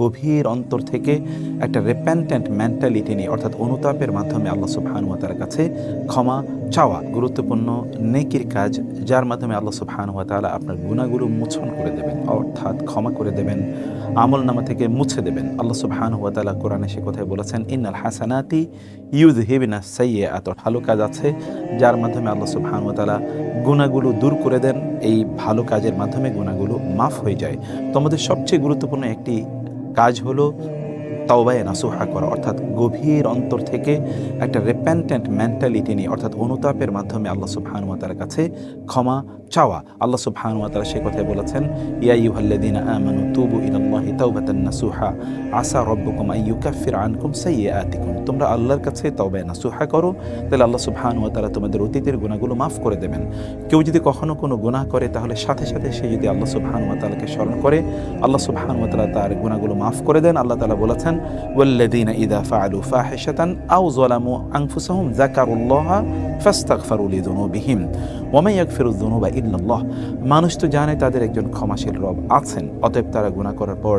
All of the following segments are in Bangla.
গভীর অন্তর থেকে একটা রেপেন্টেন্ট মেন্টালিটি নিয়ে, অর্থাৎ অনুতাপের মাধ্যমে আল্লাহ সুবহানুয়াতার কাছে ক্ষমা চাওয়া, গুরুত্বপূর্ণ, নেকির কাজ, যার মাধ্যমে আল্লাহ সুবহানুয়াতালা আপনার গুণাগুলো মোছন করে দেবেন, অর্থাৎ ক্ষমা করে দেবেন আমল নামা থেকে মুছে দেবেন। আল্লাহ সুবহানুয়াতালা কোরআনে সে কথায় বলেছেন, ইন্নাল হাসানাতি ইউজ হিবিনা সাইয়ে এত ভালো কাজ আছে, যার মাধ্যমে আল্লাহ সুবহানুয়াতালা গুণাগুলো দূর করে দেন, এই ভালো কাজের মাধ্যমে গুণাগুলো মাফ হয়ে যায়। তোমাদের সবচেয়ে গুরুত্বপূর্ণ একটি কাজ হলো তাওবায় নাসুহা করা, অর্থাৎ গভীর অন্তর থেকে একটা রেপেন্টেন্ট মেন্টালিটি নিয়ে, অর্থাৎ অনুতাপের মাধ্যমে আল্লাহ সুবহানুয়াতার কাছে ক্ষমা চাওয়া। আল্লাহ সুবহান ওয়া তাআলা সেই কথাই বলেছেন, ইয়া আইয়ুহাল্লাযীনা আমানু তুবু ইলাল্লাহি তাওবাতান নাসুহা, আসা রাব্বুকুম আইয়ুকাফির আনকুম সাইয়্যাতিকুম। তোমরা আল্লাহর কাছে তওবায়ে নাসুহা করো, তাহলে আল্লাহ সুবহান ওয়া তাআলা তোমাদের অতীতের গুনাহগুলো মাফ করে দেবেন। কেউ যদি কখনো কোনো গুনাহ করে, তাহলে সাথে সাথে সে যদি আল্লাহ সুবহান ওয়া তাআলাকে স্মরণ করে, আল্লাহ সুবহান ওয়া তাআলা তার গুনাহগুলো মাফ করে দেন। আল্লাহ তাআলা বলেছেন, ওয়াল্লাযীনা ইযা ফাআলু ফাহিশাতান আও যালামু আনফুসাহুম যাকারুল্লাহা ফাস্তাগফারু লিযুনুবিহিম, ওয়া মান ইয়াগফিরু যুনুবা ইল্লাল্লাহ। মানুষ তো জানে তাদের একজন ক্ষমাশীল রব আছেন, অতএব তারা গুণা করার পর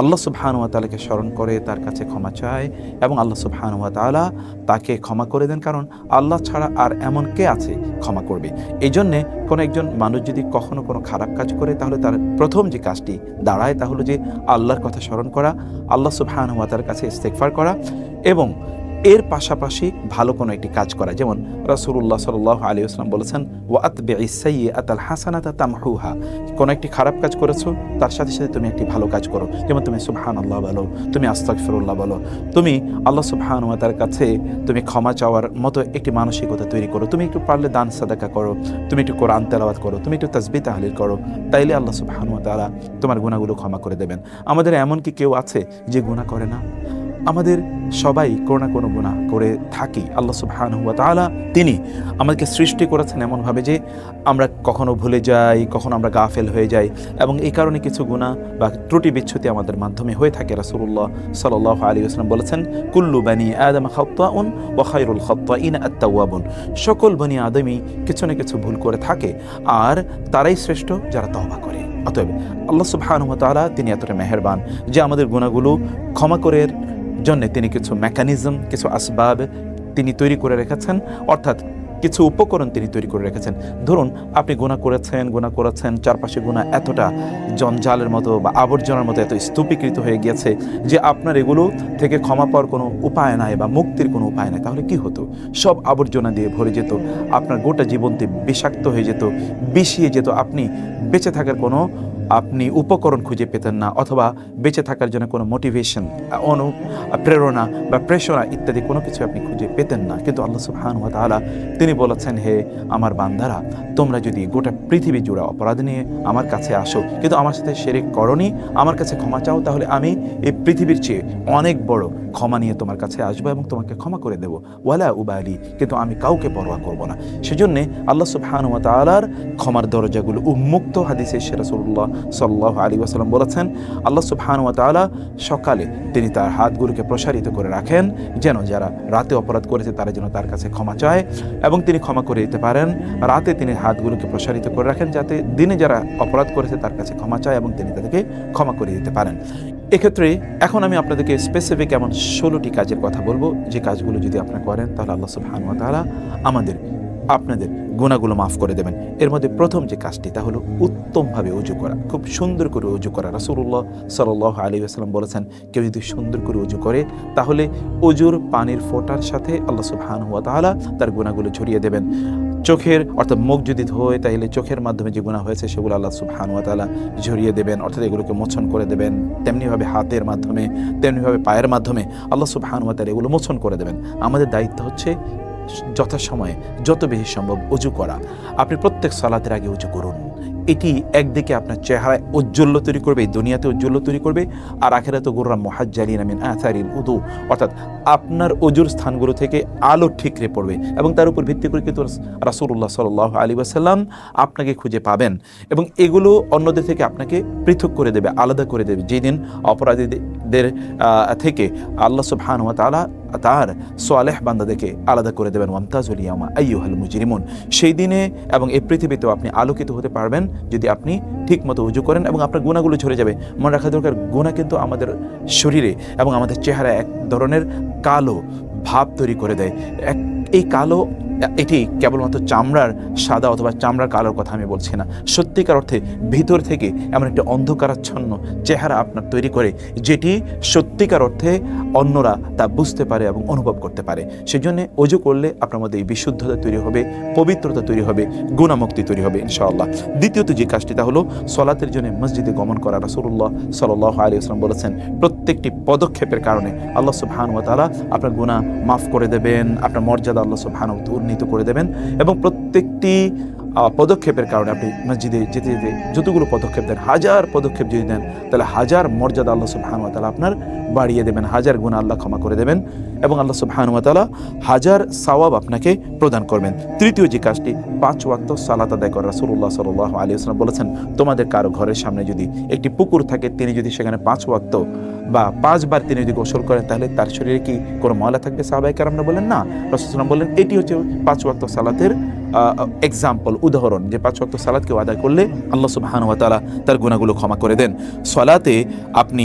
আল্লাহ সুবহানুয়া তালাকে স্মরণ করে তার কাছে ক্ষমা চায় এবং আল্লাহ সুবহানুয়া তালা তাকে ক্ষমা করে দেন, কারণ আল্লাহ ছাড়া আর এমন কে আছে ক্ষমা করবে? এই জন্যে কোনো একজন মানুষ যদি কখনো কোনো খারাপ কাজ করে, তাহলে তার প্রথম যে কাজটি দাঁড়ায় তা হলো যে আল্লাহর কথা স্মরণ করা, আল্লাহ সুবহানুয়া তার কাছে ইস্তেকফার করা এবং এর পাশাপাশি ভালো কোনো একটি কাজ করা। যেমন রাসূলুল্লাহ সাল্লাহ আলী আসলাম বলেছেন ওয়াত বে আতাল হাসানাতা তামহুহা। কোনো একটি খারাপ কাজ করেছ, তার সাথে সাথে তুমি একটি ভালো কাজ করো। যেমন তুমি সুবহান আল্লাহ বলো, তুমি আস্তাগফিরুল্লাহ বলো, তুমি আল্লাহ সুবহান তার কাছে তুমি ক্ষমা চাওয়ার মতো একটি মানসিকতা তৈরি করো। তুমি একটু পারলে দান সাদাকা করো, তুমি একটু কোরআন তেলাওয়াত করো, তুমি একটু তাসবি তাহলিল করো, তাইলে আল্লাহ সুবহান তাআলা তোমার গুণাগুলো ক্ষমা করে দেবেন। আমাদের এমন কি কেউ আছে যে গুনাহ করে না? আমাদের সবাই কোনো না কোনো গুণা করে থাকি। আল্লাহ সুবহানাহু ওয়া তাআলা তিনি আমাদেরকে সৃষ্টি করেছেন এমনভাবে যে আমরা কখনো ভুলে যাই, কখনো আমরা গাফেল হয়ে যাই এবং এই কারণে কিছু গুণা বা ত্রুটি বিচ্ছুতি আমাদের মাধ্যমে হয়ে থাকে। রাসূলুল্লাহ সাল্লাল্লাহু আলী ওয়াসাল্লাম বলেছেন, কুল্লু বানি আদম খাত্তাউন ওয়া খায়রুল খাত্তাইন আত-তাওয়াবুন। সকল বনি আদমই কিছু না কিছু ভুল করে থাকে আর তারাই শ্রেষ্ঠ যারা তওবা করে। অতএব আল্লাহ সুবহানাহু ওয়া তাআলা তিনি এতটা মেহেরবান যে আমাদের গুণাগুলো ক্ষমা করে জন্য তিনি কিছু মেকানিজম কিছু আসবাব তিনি তৈরি করে রেখেছেন, অর্থাৎ কিছু উপকরণ তিনি তৈরি করে রেখেছেন। ধরুন, আপনি গুণা করেছেন গুণা করেছেন, চারপাশে গুণা এতটা জঞ্জালের মতো বা আবর্জনার মতো এত স্তূপীকৃত হয়ে গিয়েছে যে আপনার এগুলো থেকে ক্ষমা পাওয়ার কোনো উপায় নাই বা মুক্তির কোনো উপায় নাই। তাহলে কি হতো? সব আবর্জনা দিয়ে ভরে যেত, আপনার গোটা জীবনটি বিষাক্ত হয়ে যেত, বিষিয়ে যেত। আপনি বেঁচে থাকার কোনো আপনি উপকরণ খুঁজে পেতেন না অথবা বেঁচে থাকার জন্য কোনো মোটিভেশন অনু, প্রেরণা বা প্রেরণা ইত্যাদি কোনো কিছু আপনি খুঁজে পেতেন না। কিন্তু আল্লাহ সুবহান ওয়া তিনি বলেছেন, হে আমার বান্দারা, তোমরা যদি গোটা পৃথিবী জুড়ে অপরাধ নিয়ে আমার কাছে আসো, কিন্তু আমার সাথে সেরে করনি, আমার কাছে ক্ষমা চাও, তাহলে আমি এই পৃথিবীর চেয়ে অনেক বড় ক্ষমা নিয়ে তোমার কাছে আসব এবং তোমাকে ক্ষমা করে দেবো। ওয়ালা উবালি, কিন্তু আমি কাউকে পরোয়া করব না। সেজন্যে আল্লাহ সুবহান ওয়া তাআলার ক্ষমার দরজাগুলো উন্মুক্ত হাদিসে রাসূলুল্লাহ সাল্লাহ আলী ওয়াসাল্লাম বলেছেন, আল্লাহ সুবহান ওয়া তাআলা সকালে তিনি তার হাতগুলোকে প্রসারিত করে রাখেন, যেন যারা রাতে অপরাধ করেছে তারা যেন তার কাছে ক্ষমা চায় এবং তিনি ক্ষমা করে দিতে পারেন। রাতে তিনি হাতগুলোকে প্রসারিত করে রাখেন যাতে দিনে যারা অপরাধ করেছে তার কাছে ক্ষমা চায় এবং তিনি তাদেরকে ক্ষমা করে দিতে পারেন। এক্ষেত্রে এখন আমি আপনাদেরকে স্পেসিফিক এমন ষোলোটি কাজের কথা বলব। যে কাজগুলো যদি আপনারা করেন, তাহলে আল্লাহ সুবহান ওয়া তাআলা আমাদের, আপনাদের গুণাগুলো মাফ করে দেবেন। এর মধ্যে প্রথম যে কাজটি, তা হলো উত্তমভাবে উজু করা। খুব সুন্দর করে উজু করা। রাসূলুল্লাহ সাল্লাহ আলী আসসালাম বলেছেন, কেউ যদি সুন্দর করে উজু করে, তাহলে উজুর পানির ফোঁটার সাথে আল্লাহ সুবহান হুয়া তার গুণাগুলো ছড়িয়ে দেবেন। চোখের, অর্থাৎ মুখ যদি ধোয় তাহলে চোখের মাধ্যমে যে গুণা হয়েছে, সেগুলো আল্লাহ সুবহান ওয়া তাআলা ঝরিয়ে দেবেন। অর্থাৎ এগুলোকে মোছন করে দেবেন। তেমনিভাবে হাতের মাধ্যমে, তেমনিভাবে পায়ের মাধ্যমে আল্লাহ সুবহান ওয়া তাআলা এগুলো মোছন করে দেবেন। আমাদের দায়িত্ব হচ্ছে যথাসময়ে, যত বেশি সম্ভব উজু করা। আপনি প্রত্যেক সালাতের আগে উজু করুন। এটি একদিকে আপনার চেহারায় ঔজ্জ্বল্য তৈরি করবে দুনিয়াতে ঔজ্জ্বল্য তৈরি করবে, আর আখেরাতে গুর্রাম মহাজ্জালিন আমিন আথারিল উদু। অর্থাৎ আপনার অজুর স্থানগুলো থেকে আলো ঠিকরে পড়বে এবং তার উপর ভিত্তি করে কিন্তু রাসূলুল্লাহ সাল্লাহ আলী ওয়াসাল্লাম আপনাকে খুঁজে পাবেন এবং এগুলো অন্যদের থেকে আপনাকে পৃথক করে দেবে, আলাদা করে দেবে। যেদিন অপরাধীদের থেকে আল্লাহ সুবহান ওয়া তাআলা তার সোয়ালেহ বান্দাদেরকে আলাদা করে দেবেন। ওয়ামতাজুল ইয়ামা আইয়ুহাল মুজরিমুন। সেই দিনে এবং এই পৃথিবীতেও আপনি আলোকিত হতে পারবেন যদি আপনি ঠিকমতো উজু করেন এবং আপনার গুণাগুলো ঝরে যাবে। মনে রাখা দরকার, গুণা কিন্তু আমাদের শরীরে এবং আমাদের চেহারা এক ধরনের কালো ভাব তৈরি করে দেয়। এক, এই কালো এটি কেবলমাত্র চামড়ার সাদা অথবা চামড়ার কালোর কথা আমি বলছি না। সত্যিকার অর্থে ভিতর থেকে এমন একটি অন্ধকারাচ্ছন্ন চেহারা আপনার তৈরি করে, যেটি সত্যিকার অর্থে অন্যরা তা বুঝতে পারে এবং অনুভব করতে পারে। সেই সেজন্য অজু করলে আপনার মধ্যে এই বিশুদ্ধতা তৈরি হবে, পবিত্রতা তৈরি হবে, গুণামুক্তি তৈরি হবে, ইনশাআল্লাহ। দ্বিতীয়ত যে কাজটি, তা হলো সলাতের জন্য মসজিদে গমন করা। রাসূলুল্লাহ সাল্লাহ আলী আসলাম বলেছেন, প্রত্যেকটি পদক্ষেপের কারণে আল্লাহ সুবহান ওয়া তাআলা আপনার গুনাহ মাফ করে দেবেন, আপনার মর্যাদা আল্লাহ সুবহান উন্নীত করে দেবেন এবং প্রত্যেকটি পদক্ষেপের কারণে আপনি মসজিদে যেতে যেতে যতগুলো পদক্ষেপ দেন, হাজার পদক্ষেপ যদি দেন, তাহলে হাজার মর্যাদা আল্লাহ সুবহান ওয়া তাআলা আপনার বাড়িয়ে দেবেন, হাজার গুণ আল্লাহ ক্ষমা করে দেবেন এবং আল্লাহ সুবহান ওয়া তাআলা হাজার সওয়াব আপনাকে প্রদান করবেন। তৃতীয় যে কাজটি, পাঁচ ওয়াক্ত সালাত আদায় করা। রাসূলুল্লাহ সাল্লাল্লাহু আলাইহি ওয়াসাল্লাম বলেছেন, তোমাদের কারও ঘরের সামনে যদি একটি পুকুর থাকে, তিনি যদি সেখানে পাঁচ ওয়াক্ত বা পাঁচবার তিনি যদি গোসল করেন, তাহলে তার শরীরে কি কোনো ময়লা থাকবে? সাহাবাই কারামরা বলেন না। রসুলাম বললেন এটি হচ্ছে পাঁচ ওয়াক্ত সালাতের এক্সাম্পল উদাহরণ যে পাঁচ ওয়াক্ত সালাত কেউ আদায় করলে আল্লাহ সুবহান ওয়া তাআলা তার গুণাগুলো ক্ষমা করে দেন। সলাতে আপনি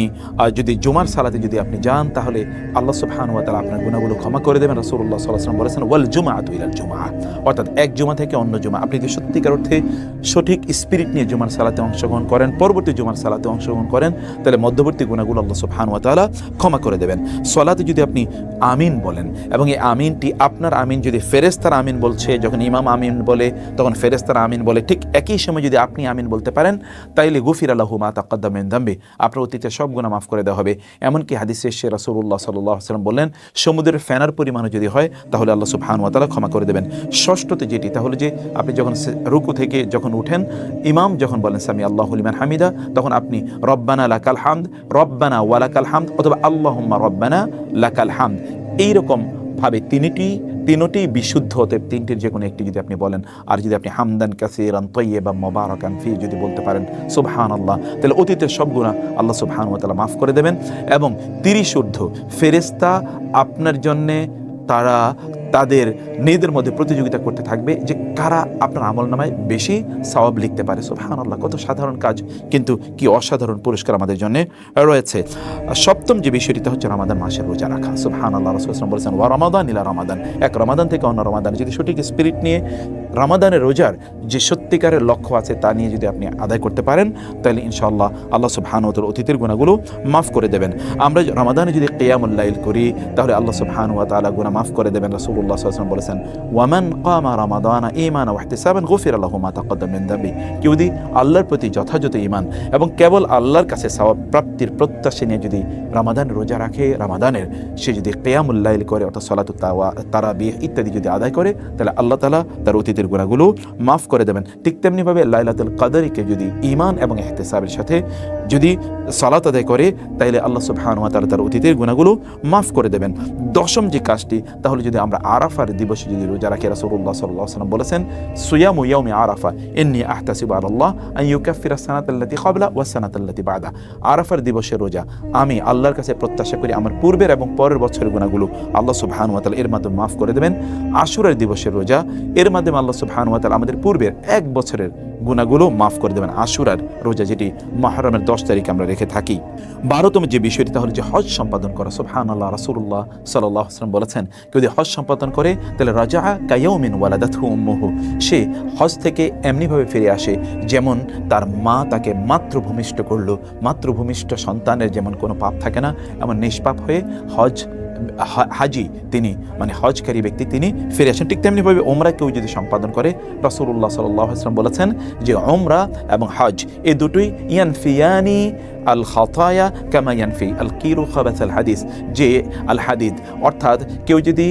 যদি জুমার সালাতে যদি আপনি যান, তাহলে আল্লাহ সুবহান ওয়া তাআলা আপনার গুণাগুলো ক্ষমা করে দেবেন। রাসূলুল্লাহ সাল্লাল্লাহু আলাইহি বলেছেন, ওয়াল জুমআতু ইলাল জুমআ অর্থাৎ এক জুমা থেকে অন্য জুমা। আপনি যদি সত্যিকার অর্থে সঠিক স্পিরিট নিয়ে জুমার সালাতে অংশগ্রহণ করেন, পরবর্তী জুমার সালাতে অংশগ্রহণ করেন, তাহলে মধ্যবর্তী গুণাগুলো আল্লাহ সুবহান ওয়া ক্ষমা করে দেবেন। সলাতে যদি আপনি আমিন বলেন এবং এই আমিনটি আপনার আমিন যদি ফেরেস্তার আমিন বলছে, যখন ইমাম আমিন বলে, তখন ফেরেস্তার আমিন বলে, ঠিক একই সময় যদি আপনি আমিন বলতে পারেন, তাইলে গুফির আল্লাহু মা তাকাদ্দামিন দাম্বি। আপনার অতীতে সব গুণা মাফ করে দেওয়া হবে। এমনকি হাদিসে সে রাসূলুল্লাহ সাল্লাল্লাহু আলাইহি সাল্লাম বললেন, সমুদ্রের ফেনার পরিমাণও যদি হয়, তাহলে আল্লাহ সুবহানাহু ওয়া ক্ষমা করে দেবেন। ষষ্ঠতে যেটি তাহলে যে আপনি যখন রুকু থেকে যখন উঠেন, ইমাম যখন বলেন সামি আল্লাহ লিমান হামিদা, তখন আপনি রব্বানা লাকাল হামদ, রব্বানা ওয়ালাকাল হামদ অথবা আল্লাহ রব্বানা লাকাল হামদ। এইরকম ভাবে তিনটি তিনটি বিশুদ্ধ হতে তিনটির যে কোনো একটি যদি আপনি বলেন। আর যদি আপনি হামদান কাসিরান তৈয়ে বা মোবারকান ফি যদি বলতে পারেন সুবহান আল্লাহ তাহলে অতীতের সব গুণা আল্লাহ সুবহান ও তালা মাফ করে দেবেন। এবং তিরিশ ঊর্ধ্ব ফেরেস্তা আপনার জন্যে তারা তাদের নিজেদের মধ্যে প্রতিযোগিতা করতে থাকবে যে কারা আপনার আমল নামায় বেশি সওয়াব লিখতে পারে। সুবহান আল্লাহ কত সাধারণ কাজ, কিন্তু কি অসাধারণ পুরস্কার আমাদের জন্য রয়েছে। সপ্তম যে বিষয়টি তা হচ্ছে রমাদান মাসের রোজা রাখা। সুবহান আল্লাহ রসুলাম বলেছেন ওয়া রমাদান ইলা রমাদান এক রমাদান থেকে অন্য রমাদান। যদি সঠিক স্পিরিট নিয়ে রমাদানের রোজার যে সত্যিকারের লক্ষ্য আছে তা নিয়ে যদি আপনি আদায় করতে পারেন, তাহলে ইনশাআল্লাহ আল্লাহ সুবহানুতর অতীতের গুণাগুলো মাফ করে দেবেন। আমরা রমাদানে যদি কেয়ামুল্লাইল করি, তাহলে আল্লাহ সুবহানু ওয়া তাআলা গুনাহ মাফ করে দেবেন। রাসূলুল্লাহ আলাইহি ওয়াসাল্লাম বলেছেন, ওয়ামান কামা রমাদানা ঈমানা ওয়া ইহতিসাবান গুফিরা লাহু মা তাকাদ্দাম মিন দাবি কেউ যদি আল্লাহর প্রতি যথাযথ ঈমান এবং কেবল আল্লাহর কাছে সওয়াব প্রাপ্তির প্রত্যাশা নিয়ে যদি রমাদান রোজা রাখে, রমাদানের সে যদি কেয়ামুল্লাইল করে অর্থাৎ সলাতু তাওয়া, তারাবিহ ইত্যাদি যদি আদায় করে, তাহলে আল্লাহ তালা তার অতীতের গুণাগুলো মাফ করে দেবেন। ঠিক তেমনিভাবে লাইলাতুল কাদারিকে যদি ঈমান এবং ইহতিসাবের সাথে যদি সালাত আদায় করে, তাইলে আল্লাহ সুবহানাহু ওয়া তার অতীতের গুণাগুলো মাফ করে দেবেন। দশম যে কাজটি, তাহলে যদি আমরা আরাফার দিবসে যদি রোজা রাখি রাসূলুল্লাহ সাল্লাল্লাহু আলাইহি ওয়াসাল্লাম বলেছেন, সুয়ামু ইয়াউমি আরাফা, ইন্নী আহতাসিবু আলাল্লাহ আন ইউকাফিরা সানাতাল্লাতী ক্বাবলা ওয়া সানাতাল্লাতী বাদা। আরাফার দিবসের রোজা, আমি আল্লাহর কাছে প্রত্যাশা করি আমার পূর্বের এবং পরের বছরের গুণাগুলো আল্লাহ তাআলা এর মাধ্যমে মাফ করে দেবেন। আশুরার দিবসের রোজা, এর মাধ্যমে আল্লাহ তাআলা আমাদের পূর্বের এক বছরের গুণাগুলো মাফ করে দেবেন। আশুরার রোজা যেটি মহরমের দশ তারিখে আমরা রেখে থাকি। বারোতম যে বিষয়টি তাহলে যে হজ সম্পাদন করা। সুবহান আল্লাহ রাসুল্লাহ সাল্লাহ বলেছেন, কেউ যদি হজ সম্পাদন করে, তাহলে রাজা কায়াউমিন ওয়ালাদাথু উম্মুহু। সে হজ থেকে এমনিভাবে ফিরে আসে, যেমন তার মা তাকে মাতৃভূমিষ্ঠ করল। মাতৃভূমিষ্ঠ সন্তানের যেমন কোনো পাপ থাকে না, এমন নিষ্পাপ হয়ে হজ হাজি তিনি মানে হজকারী ব্যক্তি তিনি ফিরে আসেন। ঠিক তেমনিভাবে ওমরা কেউ যদি সম্পাদন করে, রাসূলুল্লাহ সাল্লাহ আসলাম বলেছেন যে ওমরা এবং হজ এই দুটোই ইয়ানফিয়ানি আল খাতায়া কামা ইয়ানফি আল কিরু খাবাস আল হাদিস, যে আল অর্থাৎ কেউ যদি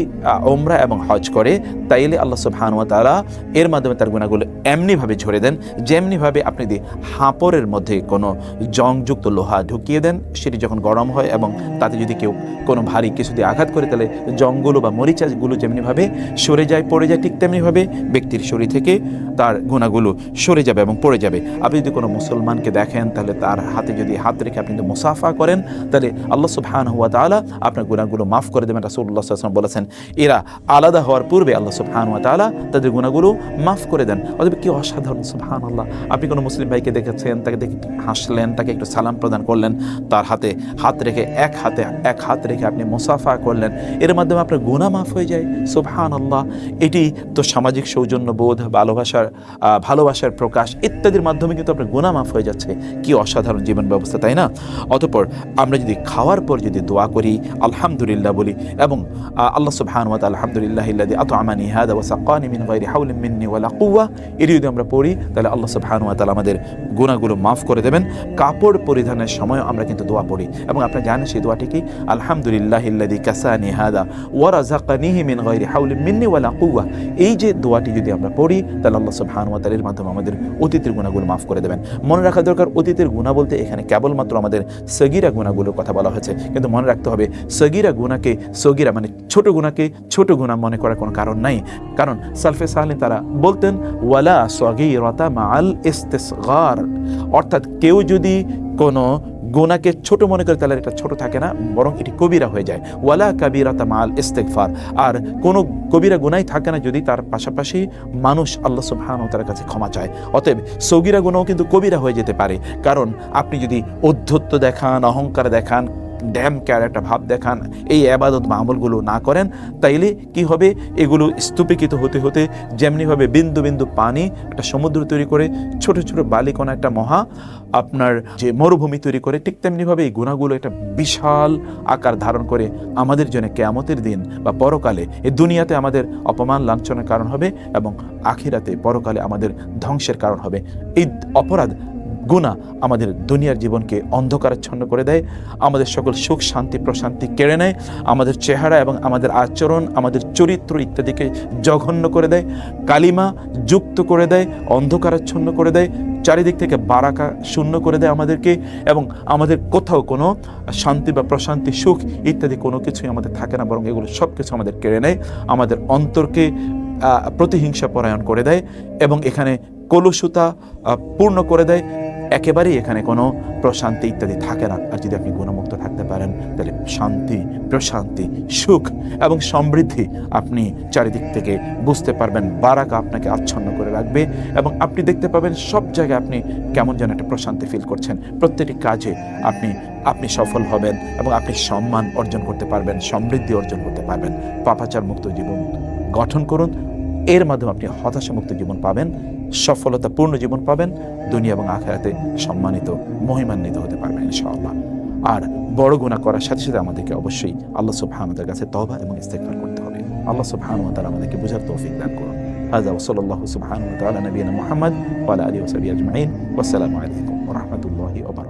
ওমরা এবং হজ করে, তাইলে আল্লাহ সুবহান ওয়া তাআলা এর মাধ্যমে তার গুণাগুলো এমনিভাবে ঝরে দেন, যেমনিভাবে আপনি যদি হাঁপড়ের মধ্যে কোনো জংযুক্ত লোহা ঢুকিয়ে দেন, সেটি যখন গরম হয় এবং তাতে যদি কেউ কোনো ভারী কিছু দিয়ে আঘাত করে, তাহলে জঙ্গল বা মরিচাগুলো যেমনিভাবে সরে যায়, পড়ে যায়, ঠিক তেমনিভাবে ব্যক্তির শরীর থেকে তার গুণাগুলো সরে যাবে এবং পড়ে যাবে। আপনি যদি কোনো মুসলমানকে দেখেন, তাহলে তার হাতে যদি হাত রেখে আপনি যদি মুসাফা করেন তাহলে আল্লাহ সুবহান হুয়া তাআলা আপনার গুণাগুলো মাফ করে দেবেন। আলাইহি ওয়াসাল্লাম বলেছেন এরা আলাদা হওয়ার পূর্বে আল্লাহ সুবহান হুয়া তাআলা তাদের গুণাগুলো মাফ করে দেন। অতএব কি অসাধারণ সুবহান আল্লাহ আপনি কোনো মুসলিম ভাইকে দেখেছেন তাকে দেখে হাসলেন তাকে একটু সালাম প্রদান করলেন তার হাতে হাত রেখে এক হাতে এক হাত রেখে আপনি মুসাফা করলেন এর মাধ্যমে আপনার গুণা মাফ হয়ে যায়। সুবহান আল্লাহ এটি তো সামাজিক সৌজন্যবোধ ভালোবাসার আহ, ভালোবাসার প্রকাশ ইত্যাদির মাধ্যমে কিন্তু আপনার গুণা মাফ হয়ে যাচ্ছে। কি অসাধারণ জীবন ব্যবস্থা তাই না? অতঃপর আমরা যদি খাওয়ার পর যদি দোয়া করি, আলহামদুলিল্লাহ বলি, এবং আল্লাহ সুবহান ওয়া তাআলা আলহামদুলিল্লাহ ইল্লাযী আত'আমানি হাদা ওয়া সাক্কানি মিন গায়রি হাওলিন মিন্নি ওয়ালা কুওয়া, এটি যদি আমরা পড়ি, তাহলে আল্লাহ সুবহান ওয়া তাআলা আমাদের গুনাহগুলো মাফ করে দেবেন। কাপড় পরিধানের সময় আমরা কিন্তু দোয়া পড়ি। এবং আপনারা জানেন সেই দোয়াটি কি? আলহামদুলিল্লাহ ইল্লাযী কাসানি হাদা ওয়া রাযাকানিহি মিন গায়রি হাওলিন মিন্নি ওয়ালা কুওয়া। এই যে দোয়াটি যদি আমরা পড়ি, তাহলে আল্লাহ সুবহান ওয়া তাআলার মাধ্যমে আমাদের অতীতের গুণাগুলো মাফ করে দেবেন। মনে রাখা দরকার, অতীতের গুণা বলতে এখানে কেবলমাত্র আমাদের সগিরা গুণাগুলোর কথা বলা হয়েছে। কিন্তু মনে রাখতে হবে, সগিরা গুণাকে সগিরা মানে ছোট গুণাকে ছোট গুণা মনে করার কোনো কারণ নাই। কারণ সালফে সাহলিন তারা বলতেন, ওয়ালা সগিরতা মাল ইস্তেসগার। অর্থাৎ কেউ যদি কোনো গুনাকে ছোট মনে করে তাহলে এটা ছোট থাকে না, বরং এটি কবিরা হয়ে যায়। ওয়ালা কাবিরাতা মাল ইস্তেকফার আর কোনো কবিরা গুনাই থাকে না যদি তার পাশাপাশি মানুষ আল্লাহ সুবহান তার কাছে ক্ষমা চায়। অতএব সৌগিরা গুণাও কিন্তু কবিরা হয়ে যেতে পারে। কারণ আপনি যদি অধ্যত্ব দেখান, অহংকার দেখান ড্যাম কেয়ার একটা ভাব দেখান, এই আবাদত বা আমলগুলো না করেন, তাইলে কি হবে? এগুলো স্তূপীকৃত হতে হতে যেমনিভাবে বিন্দু বিন্দু পানি একটা সমুদ্র তৈরি করে, ছোট ছোট বালিকণা একটা মহা আপনার যে মরুভূমি তৈরি করে, ঠিক তেমনিভাবে এই গুণাগুলো একটা বিশাল আকার ধারণ করে আমাদের জন্য কেয়ামতের দিন বা পরকালে। এই দুনিয়াতে আমাদের অপমান লাঞ্ছনের কারণ হবে এবং আখিরাতে পরকালে আমাদের ধ্বংসের কারণ হবে। এই অপরাধ গুণা আমাদের দুনিয়ার জীবনকে অন্ধকারাচ্ছন্ন করে দেয়, আমাদের সকল সুখ, শান্তি, প্রশান্তি কেড়ে নেয়, আমাদের চেহারা এবং আমাদের আচরণ, আমাদের চরিত্র ইত্যাদিকে জঘন্য করে দেয়, কালিমা যুক্ত করে দেয়, অন্ধকারাচ্ছন্ন করে দেয়, চারিদিক থেকে বারাকা শূন্য করে দেয় আমাদেরকে এবং আমাদের কোথাও কোনো শান্তি বা প্রশান্তি, সুখ ইত্যাদি কোনো কিছুই আমাদের থাকে না, বরং এগুলো সব কিছু আমাদের কেড়ে নেয়, আমাদের অন্তরকে প্রতিহিংসা পরায়ণ করে দেয় এবং এখানে কলুষতা পূর্ণ করে দেয় একেবারেই এখানে কোনো প্রশান্তি ইত্যাদি থাকে না। আর যদি আপনি গুণমুক্ত থাকতে পারেন, তাহলে শান্তি, প্রশান্তি, সুখ এবং সমৃদ্ধি আপনি চারিদিক থেকে বুঝতে পারবেন। বারাকা আপনাকে আচ্ছন্ন করে রাখবে এবং আপনি দেখতে পাবেন সব জায়গায় আপনি কেমন যেন একটা প্রশান্তি ফিল করছেন। প্রত্যেকটি কাজে আপনি আপনি সফল হবেন এবং আপনি সম্মান অর্জন করতে পারবেন, সমৃদ্ধি অর্জন করতে পারবেন। পাপাচার মুক্ত জীবন গঠন করুন এর মাধ্যমে আপনি হতাশামুক্ত জীবন পাবেন সফলতাপূর্ণ জীবন পাবেন দুনিয়া এবং আখেরাতে সম্মানিত মহিমান্বিত হতে পারবেন ইনশাআল্লাহ আর বড় গুণা করার সাথে সাথে আমাদেরকে অবশ্যই আল্লাহ সুবহানাহুর কাছে তওবা এবং ইস্তেগফার করতে হবে আল্লাহ সুবহানাহু ওয়া তাআলা আমাদেরকে বোঝার তৌফিক দান করুন هذا وصلى الله سبحانه وتعالى نبينا محمد وعلى اله وصحبه اجمعين والسلام عليكم ورحمه الله وبركاته